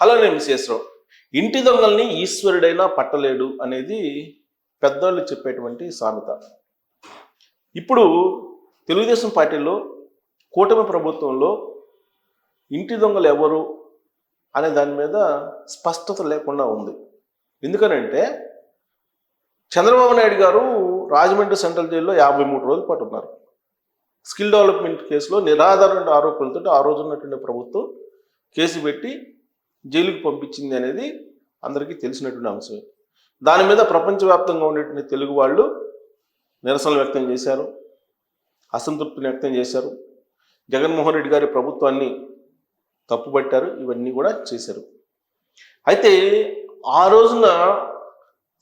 Hello నేను మిస్ఎస్రావు ఇంటి దొంగల్ని ఈశ్వరుడైనా పట్టలేడు అనేది పెద్దోళ్ళు చెప్పేటువంటి సామెత. ఇప్పుడు తెలుగుదేశం పార్టీలో కూటమి ప్రభుత్వంలో ఇంటి దొంగలు ఎవరు అనే దాని మీద స్పష్టత లేకుండా ఉంది. ఎందుకనంటే చంద్రబాబు నాయుడు గారు రాజమండ్రి సెంట్రల్ జైల్లో యాభై మూడు రోజుల పాటు ఉన్నారు. స్కిల్ డెవలప్మెంట్ కేసులో నిరాధారణ ఆరోపణలతో ఆ రోజు ఉన్నటువంటి ప్రభుత్వం కేసు పెట్టి జైలుకు పంపించింది అనేది అందరికీ తెలిసినటువంటి అంశమే. దాని మీద ప్రపంచవ్యాప్తంగా ఉండేటువంటి తెలుగు వాళ్ళు నిరసనలు వ్యక్తం చేశారు అసంతృప్తిని వ్యక్తం చేశారు. జగన్మోహన్ రెడ్డి గారి ప్రభుత్వాన్ని తప్పుపట్టారు ఇవన్నీ కూడా చేశారు. అయితే ఆ రోజున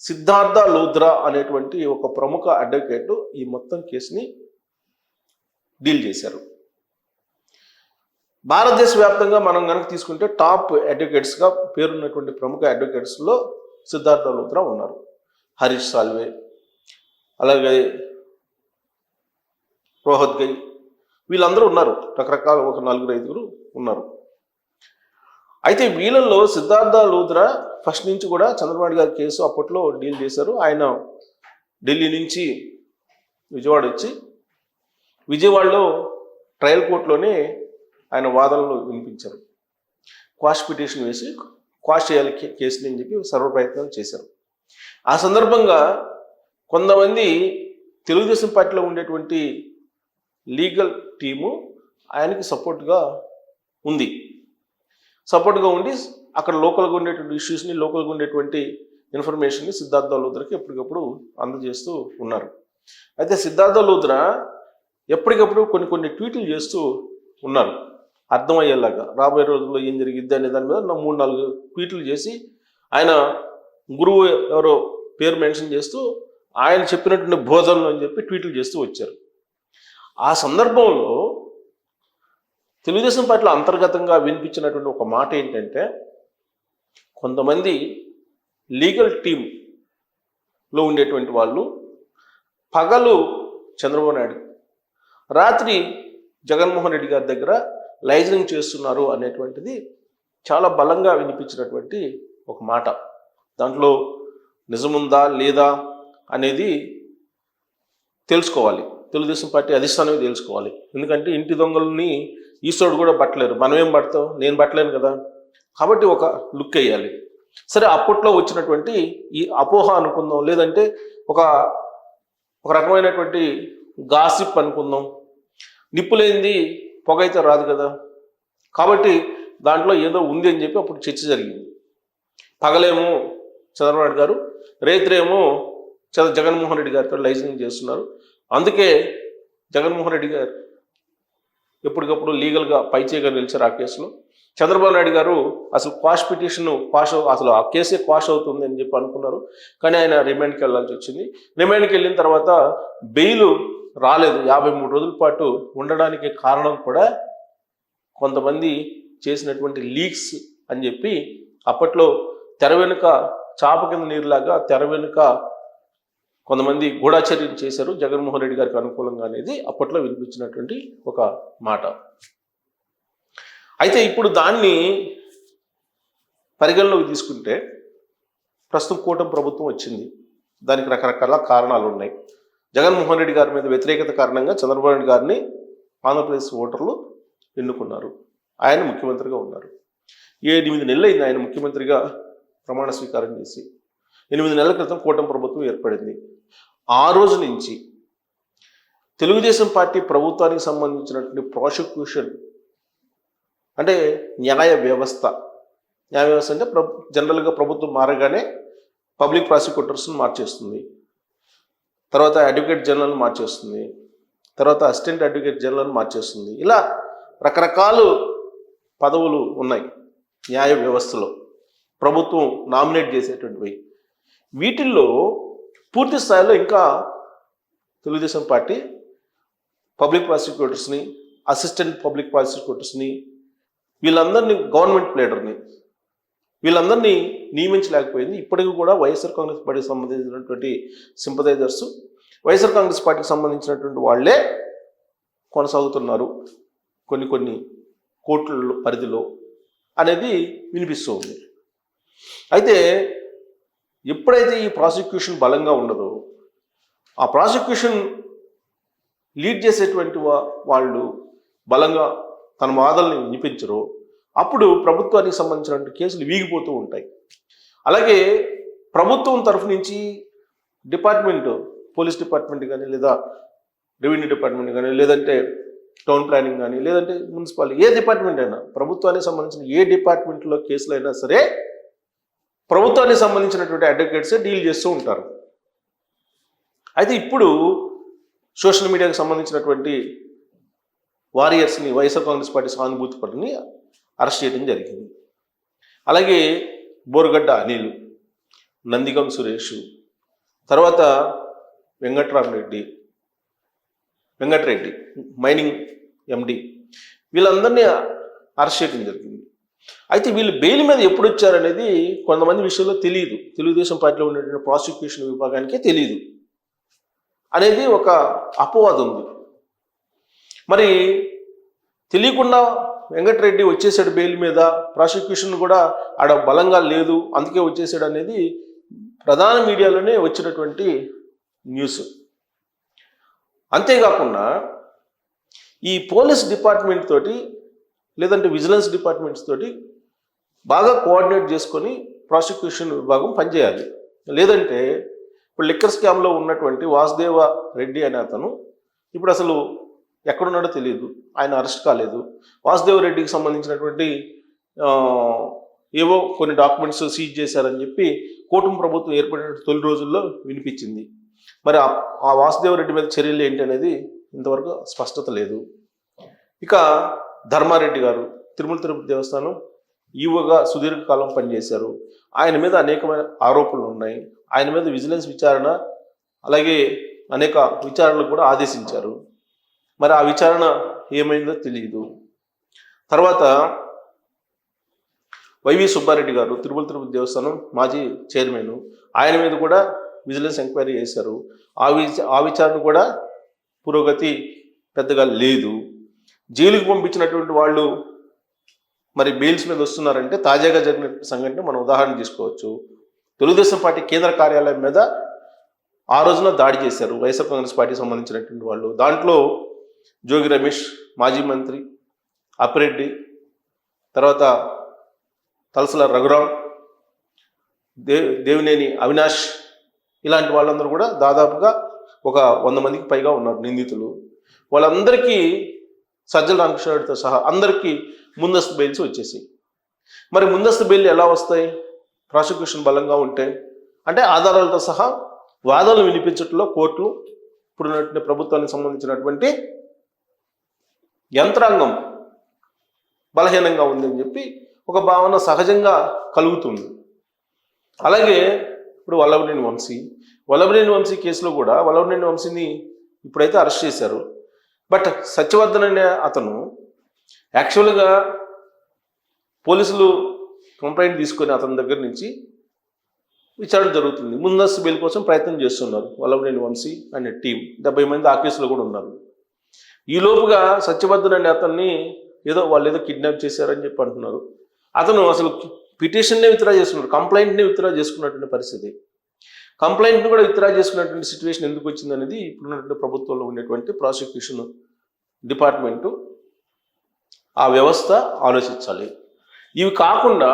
సిద్ధార్థ లూద్రా అనేటువంటి ఒక ప్రముఖ అడ్వకేట్ ఈ మొత్తం కేసుని డీల్ చేశారు. భారతదేశ వ్యాప్తంగా మనం కనుక తీసుకుంటే టాప్ అడ్వకేట్స్గా పేరున్నటువంటి ప్రముఖ అడ్వకేట్స్లో సిద్ధార్థ లూత్రా ఉన్నారు. హరీష్ సాల్వే అలాగే రోహత్ గై వీళ్ళందరూ ఉన్నారు. రకరకాల ఒక నలుగురు ఐదుగురు ఉన్నారు. అయితే వీళ్ళల్లో సిద్ధార్థ లూత్రా ఫస్ట్ నుంచి కూడా చంద్రబాబు గారి కేసు అప్పట్లో డీల్ చేశారు. ఆయన ఢిల్లీ నుంచి విజయవాడ వచ్చి విజయవాడలో ట్రయల్ కోర్టులోనే ఆయన వాదనలు వినిపించారు. క్వాష్ పిటిషన్ వేసి క్వాష్ చేయాలి కేసుని అని చెప్పి సర్వ ప్రయత్నాలు చేశారు. ఆ సందర్భంగా కొంతమంది తెలుగుదేశం పార్టీలో ఉండేటువంటి లీగల్ టీము ఆయనకి సపోర్ట్గా ఉంది. సపోర్ట్గా ఉండి అక్కడ లోకల్గా ఉండేటువంటి ఇష్యూస్ని లోకల్గా ఉండేటువంటి ఇన్ఫర్మేషన్ని సిద్ధార్థ లూద్రకి ఎప్పటికప్పుడు అందజేస్తూ ఉన్నారు. అయితే సిద్ధార్థ లూద్ర ఎప్పటికప్పుడు కొన్ని కొన్ని ట్వీట్లు చేస్తూ ఉన్నారు. అర్థమయ్యేలాగా రాబోయే రోజుల్లో ఏం జరిగిద్ది అనే దాని మీద నా మూడు నాలుగు ట్వీట్లు చేసి ఆయన గురువు ఎవరో పేరు మెన్షన్ చేస్తూ ఆయన చెప్పినటువంటి బోధనలు అని చెప్పి ట్వీట్లు చేస్తూ వచ్చారు. ఆ సందర్భంలో తెలుగుదేశం పార్టీలో అంతర్గతంగా వినిపించినటువంటి ఒక మాట ఏంటంటే కొంతమంది లీగల్ టీంలో ఉండేటువంటి వాళ్ళు పగలు చంద్రబాబు నాయుడు రాత్రి జగన్మోహన్ రెడ్డి గారి దగ్గర లైజనింగ్ చేస్తున్నారు అనేటువంటిది చాలా బలంగా వినిపించినటువంటి ఒక మాట. దాంట్లో నిజముందా లేదా అనేది తెలుసుకోవాలి. తెలుగుదేశం పార్టీ అధిష్టానమే తెలుసుకోవాలి. ఎందుకంటే ఇంటి దొంగలని ఈశ్వరుడు కూడా పట్టలేరు. మనమేం పడతాం? నేను పట్టలేను కదా? కాబట్టి ఒక లుక్ వేయాలి. సరే అప్పట్లో వచ్చినటువంటి ఈ అపోహ అనుకుందాం. లేదంటే ఒక ఒక రకమైనటువంటి గాసిప్ అనుకుందాం. నిప్పులేంది? పొగ అయితే రాదు కదా. కాబట్టి దాంట్లో ఏదో ఉంది అని చెప్పి అప్పుడు చర్చ జరిగింది. పగలేమో చంద్రబాబు నాయుడు గారు రేత్రేమో చంద్ర జగన్మోహన్ రెడ్డి గారితో లైజనింగ్ చేస్తున్నారు. అందుకే జగన్మోహన్ రెడ్డి గారు ఎప్పటికప్పుడు లీగల్గా పైచేగా నిలిచారు ఆ కేసులో. చంద్రబాబు నాయుడు గారు అసలు క్వాష్ పిటిషన్ క్వాష్ అసలు ఆ కేసే క్వాష్ అవుతుంది అని చెప్పి అనుకున్నారు. కానీ ఆయన రిమాండ్కి వెళ్ళాల్సి వచ్చింది. రిమాండ్కి వెళ్ళిన తర్వాత బెయిల్ రాలేదు. యాభై మూడు రోజుల పాటు ఉండడానికి కారణం కూడా కొంతమంది చేసినటువంటి లీక్స్ అని చెప్పి అప్పట్లో తెర వెనుక చాప కింద నీరులాగా తెర వెనుక కొంతమంది గూఢాచర్యం చేశారు. జగన్మోహన్ రెడ్డి గారికి అనుకూలంగా అనేది అప్పట్లో వినిపించినటువంటి ఒక మాట. అయితే ఇప్పుడు దాన్ని పరిగణలోకి తీసుకుంటే ప్రస్తుతం కూటమి ప్రభుత్వం వచ్చింది. దానికి రకరకాల కారణాలు ఉన్నాయి. జగన్మోహన్ రెడ్డి గారి మీద వ్యతిరేకత కారణంగా చంద్రబాబు నాయుడు గారిని ఆంధ్రప్రదేశ్ ఓటర్లు ఎన్నుకున్నారు. ఆయన ముఖ్యమంత్రిగా ఉన్నారు. ఎనిమిది నెలలు అయింది ఆయన ముఖ్యమంత్రిగా ప్రమాణ స్వీకారం చేసి. ఎనిమిది నెలల క్రితం కూటమి ప్రభుత్వం ఏర్పడింది. ఆ రోజు నుంచి తెలుగుదేశం పార్టీ ప్రభుత్వానికి సంబంధించినటువంటి ప్రాసిక్యూషన్ అంటే న్యాయ వ్యవస్థ. న్యాయ వ్యవస్థ అంటే ప్ర జనరల్గా ప్రభుత్వం మారగానే పబ్లిక్ ప్రాసిక్యూటర్స్ని మార్చేస్తుంది. తర్వాత అడ్వకేట్ జనరల్ మార్చేస్తుంది. తర్వాత అసిస్టెంట్ అడ్వకేట్ జనరల్ మార్చేస్తుంది. ఇలా రకరకాల పదవులు ఉన్నాయి న్యాయ వ్యవస్థలో. ప్రభుత్వం నామినేట్ చేసేటువంటివి వీటిల్లో పూర్తి స్థాయిలో ఇంకా తెలుగుదేశం పార్టీ పబ్లిక్ ప్రాసిక్యూటర్స్ని అసిస్టెంట్ పబ్లిక్ ప్రాసిక్యూటర్స్ని వీళ్ళందరినీ గవర్నమెంట్ ప్లేడర్ని వీళ్ళందరినీ నియమించలేకపోయింది. ఇప్పటికీ కూడా వైఎస్ఆర్ కాంగ్రెస్ పార్టీకి సంబంధించినటువంటి సింపథైజర్స్ వైఎస్ఆర్ కాంగ్రెస్ పార్టీకి సంబంధించినటువంటి వాళ్ళే కొనసాగుతున్నారు కొన్ని కొన్ని కోట్ల పరిధిలో అనేది వినిపిస్తూ ఉంది. అయితే ఎప్పుడైతే ఈ ప్రాసిక్యూషన్ బలంగా ఉండదో ఆ ప్రాసిక్యూషన్ లీడ్ చేసేటువంటి వాళ్ళు బలంగా తన వాదనని వినిపించరు అప్పుడు ప్రభుత్వానికి సంబంధించినటువంటి కేసులు వీగిపోతూ ఉంటాయి. అలాగే ప్రభుత్వం తరఫు నుంచి డిపార్ట్మెంట్ పోలీస్ డిపార్ట్మెంట్ కానీ లేదా రెవెన్యూ డిపార్ట్మెంట్ కానీ లేదంటే టౌన్ ప్లానింగ్ కానీ లేదంటే మున్సిపాలిటీ ఏ డిపార్ట్మెంట్ అయినా ప్రభుత్వానికి సంబంధించిన ఏ డిపార్ట్మెంట్లో కేసులు అయినా సరే ప్రభుత్వానికి సంబంధించినటువంటి అడ్వకేట్స్ డీల్ చేస్తూ ఉంటారు. అయితే ఇప్పుడు సోషల్ మీడియాకు సంబంధించినటువంటి వారియర్స్ని వైఎస్ఆర్ కాంగ్రెస్ పార్టీ సానుభూతి పట్టుని అరెస్ట్ చేయడం జరిగింది. అలాగే బోరుగడ్డ అనిల్ నందిగం సురేష్ తర్వాత వెంకట్రామరెడ్డి వెంకటరెడ్డి మైనింగ్ ఎండి వీళ్ళందరినీ అరెస్ట్ చేయడం జరిగింది. అయితే వీళ్ళు బెయిల్ మీద ఎప్పుడు వచ్చారనేది కొంతమంది విషయంలో తెలియదు తెలుగుదేశం పార్టీలో ఉన్నటువంటి ప్రాసిక్యూషన్ విభాగానికే తెలియదు అనేది ఒక అపవాదం ఉంది. మరి తెలియకుండా వెంకటరెడ్డి వచ్చేసాడు బెయిల్ మీద. ప్రాసిక్యూషన్ కూడా ఆడ బలంగా లేదు. అందుకే వచ్చేసాడు అనేది ప్రధాన మీడియాలోనే వచ్చినటువంటి న్యూస్. అంతేకాకుండా ఈ పోలీస్ డిపార్ట్మెంట్ తోటి లేదంటే విజిలెన్స్ డిపార్ట్మెంట్స్ తోటి బాగా కోఆర్డినేట్ చేసుకొని ప్రాసిక్యూషన్ విభాగం పనిచేయాలి. లేదంటే ఇప్పుడు లిక్కర్ స్కామ్లో ఉన్నటువంటి వాసుదేవ రెడ్డి అనే అతను ఇప్పుడు అసలు ఎక్కడున్నాడో తెలియదు ఆయన అరెస్ట్ కాలేదు. వాసుదేవ రెడ్డికి సంబంధించినటువంటి ఏవో కొన్ని డాక్యుమెంట్స్ సీజ్ చేశారని చెప్పి కూటమి ప్రభుత్వం ఏర్పడిన తొలి రోజుల్లో వినిపించింది. మరి ఆ- ఆ వాసుదేవ రెడ్డి మీద చర్యలు ఏంటి అనేది ఇంతవరకు స్పష్టత లేదు. ఇక ధర్మారెడ్డి గారు తిరుమల తిరుపతి దేవస్థానం ఈవోగా సుదీర్ఘకాలం పనిచేశారు. ఆయన మీద అనేకమైన ఆరోపణలు ఉన్నాయి. ఆయన మీద విజిలెన్స్ విచారణ అలాగే అనేక విచారణలు కూడా ఆదేశించారు. మరి ఆ విచారణ ఏమైందో తెలియదు తర్వాత వైవి సుబ్బారెడ్డి గారు తిరుమల తిరుపతి దేవస్థానం మాజీ చైర్మన్ ఆయన మీద కూడా విజిలెన్స్ ఎంక్వైరీ చేశారు. ఆ విచ ఆ విచారణ కూడా పురోగతి పెద్దగా లేదు. జైలుకు పంపించినటువంటి వాళ్ళు మరి బెయిల్స్ మీద వస్తున్నారంటే తాజాగా జరిగిన సంఘటన మనం ఉదాహరణ తీసుకోవచ్చు. తెలుగుదేశం పార్టీ కేంద్ర కార్యాలయం మీద ఆ రోజున దాడి చేశారు. వైఎస్ఆర్ కాంగ్రెస్ పార్టీకి సంబంధించినటువంటి వాళ్ళు. దాంట్లో జోగి రమేష్ మాజీ మంత్రి అప్పిరెడ్డి తర్వాత తలసల రఘురాం దే దేవినేని అవినాష్ ఇలాంటి వాళ్ళందరూ కూడా దాదాపుగా ఒక వంద మందికి పైగా ఉన్నారు నిందితులు. వాళ్ళందరికీ సజ్జల రామకృష్ణారెడ్డితో సహా అందరికీ ముందస్తు బెయిల్స్ వచ్చేసి మరి ముందస్తు బెయిల్ ఎలా వస్తాయి? ప్రాసిక్యూషన్ బలంగా ఉంటే అంటే ఆధారాలతో సహా వాదనలు వినిపించడంలో కోర్టులు ఇప్పుడున్నటువంటి ప్రభుత్వానికి సంబంధించినటువంటి యంత్రాంగం బలహీనంగా ఉందని చెప్పి ఒక భావన సహజంగా కలుగుతుంది. అలాగే ఇప్పుడు వల్లభనేని వంశీ వల్లభనేని వంశీ కేసులో కూడా వల్లభనేని వంశీని ఇప్పుడైతే అరెస్ట్ చేశారు. బట్ సత్యవర్ధన్ అనే అతను యాక్చువల్గా పోలీసులు కంప్లైంట్ తీసుకొని అతని దగ్గర నుంచి విచారణ జరుగుతుంది. ముందస్తు బెయిల్ కోసం ప్రయత్నం చేస్తున్నారు వల్లభనేని వంశీ అనే టీం. డెబ్బై మంది ఆ కేసులో కూడా ఉన్నారు. ఈ లోపుగా సత్యవర్ధన్ అనే అతన్ని ఏదో వాళ్ళు ఏదో కిడ్నాప్ చేశారని చెప్పి అంటున్నారు. అతను అసలు పిటిషన్నే విత్డ్రా చేసుకున్నాడు కంప్లైంట్నే విత్డ్రా చేసుకున్నటువంటి పరిస్థితి. కంప్లైంట్ని కూడా విత్డ్రా చేసుకున్నటువంటి సిచ్యువేషన్ ఎందుకు వచ్చింది అనేది ఇప్పుడున్నటువంటి ప్రభుత్వంలో ఉండేటువంటి ప్రాసిక్యూషన్ డిపార్ట్మెంటు ఆ వ్యవస్థ ఆలోచించాలి. ఇవి కాకుండా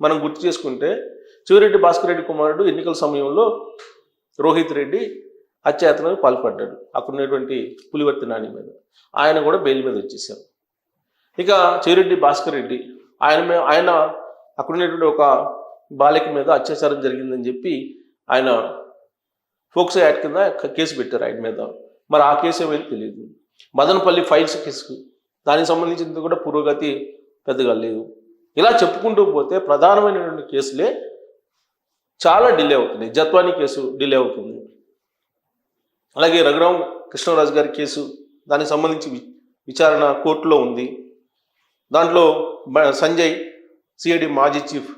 మనం గుర్తు చేసుకుంటే చివరెడ్డి భాస్కర్ రెడ్డి కుమారుడు ఎన్నికల సమయంలో రోహిత్ రెడ్డి హత్యాయత్నానికి పాల్పడ్డాడు. అక్కడ ఉన్నటువంటి పులివర్తి నాని మీద. ఆయన కూడా బెయిల్ మీద వచ్చేసారు. ఇక చేరెడ్డి భాస్కర్ రెడ్డి ఆయన ఆయన అక్కడున్నటువంటి ఒక బాలిక మీద అత్యాచారం జరిగిందని చెప్పి ఆయన ఫోక్సో యాక్ట్ కింద కేసు పెట్టారు ఆయన మీద. మరి ఆ కేసు ఏమైంది తెలియదు మదనపల్లి ఫైల్స్ కేసు దానికి సంబంధించింది కూడా పురోగతి పెద్దగా లేదు. ఇలా చెప్పుకుంటూ పోతే ప్రధానమైనటువంటి కేసులే చాలా డిలే అవుతుంది జత్వాని కేసు డిలే అవుతుంది. అలాగే రఘురాం కృష్ణరాజు గారి కేసు దానికి సంబంధించి వి- విచారణ కోర్టులో ఉంది. దాంట్లో సంజయ్ సిఐడి మాజీ చీఫ్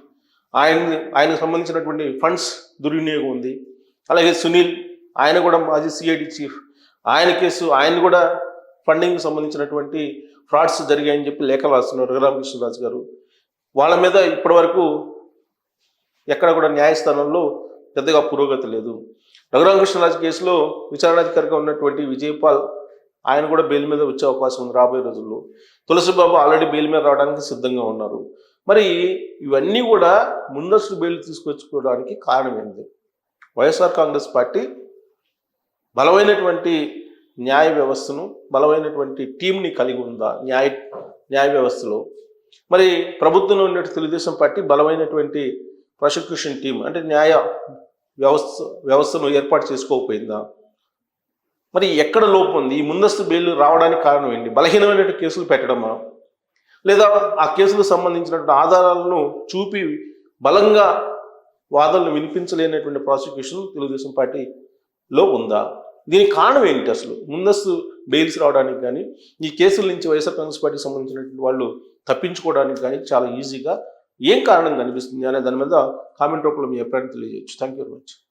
ఆయన ఆయనకు సంబంధించినటువంటి ఫండ్స్ దుర్వినియోగం ఉంది. అలాగే సునీల్ ఆయన కూడా మాజీ సిఐడి చీఫ్ ఆయన కేసు ఆయన కూడా ఫండింగ్కి సంబంధించినటువంటి ఫ్రాడ్స్ జరిగాయని చెప్పి లేఖ రాస్తున్నారు రఘురామకృష్ణరాజు గారు. వాళ్ళ మీద ఇప్పటివరకు ఎక్కడ కూడా న్యాయస్థానంలో పెద్దగా పురోగతి లేదు. రఘురామకృష్ణరాజు కేసులో విచారణాధికారిగా ఉన్నటువంటి విజయపాల్ ఆయన కూడా బెయిల్ మీద వచ్చే అవకాశం ఉంది రాబోయే రోజుల్లో. తులసిబాబు ఆల్రెడీ బెయిల్ మీద రావడానికి సిద్ధంగా ఉన్నారు. మరి ఇవన్నీ కూడా ముందస్తు బెయిల్ తీసుకొచ్చుకోవడానికి కారణం ఏంటి వైఎస్ఆర్ కాంగ్రెస్ పార్టీ బలమైనటువంటి న్యాయ వ్యవస్థను బలమైనటువంటి టీంని కలిగి ఉందా? న్యాయ న్యాయ వ్యవస్థలో. మరి ప్రభుత్వంలో ఉన్నటువంటి తెలుగుదేశం పార్టీ బలమైనటువంటి ప్రాసిక్యూషన్ టీం అంటే న్యాయ వ్యవస్థ వ్యవస్థను ఏర్పాటు చేసుకోకపోయిందా? మరి ఎక్కడ లోపం ఉంది? ఈ ముందస్తు బెయిల్ రావడానికి కారణం ఏంటి? బలహీనమైన కేసులు పెట్టడమా? లేదా ఆ కేసులకు సంబంధించినటువంటి ఆధారాలను చూపి బలంగా వాదనలు వినిపించలేనటువంటి ప్రాసిక్యూషన్ తెలుగుదేశం పార్టీలో ఉందా? దీనికి కారణం ఏంటి అసలు? ముందస్తు బెయిల్స్ రావడానికి కానీ ఈ కేసుల నుంచి వైఎస్ఆర్ కాంగ్రెస్ పార్టీకి సంబంధించినటువంటి వాళ్ళు తప్పించుకోవడానికి కానీ చాలా ఈజీగా ఏం కారణం కనిపిస్తుంది అనే దాని మీద కామెంట్ రూపంలో మీ అభిప్రాయం తెలియజేయచ్చు. Thank you very much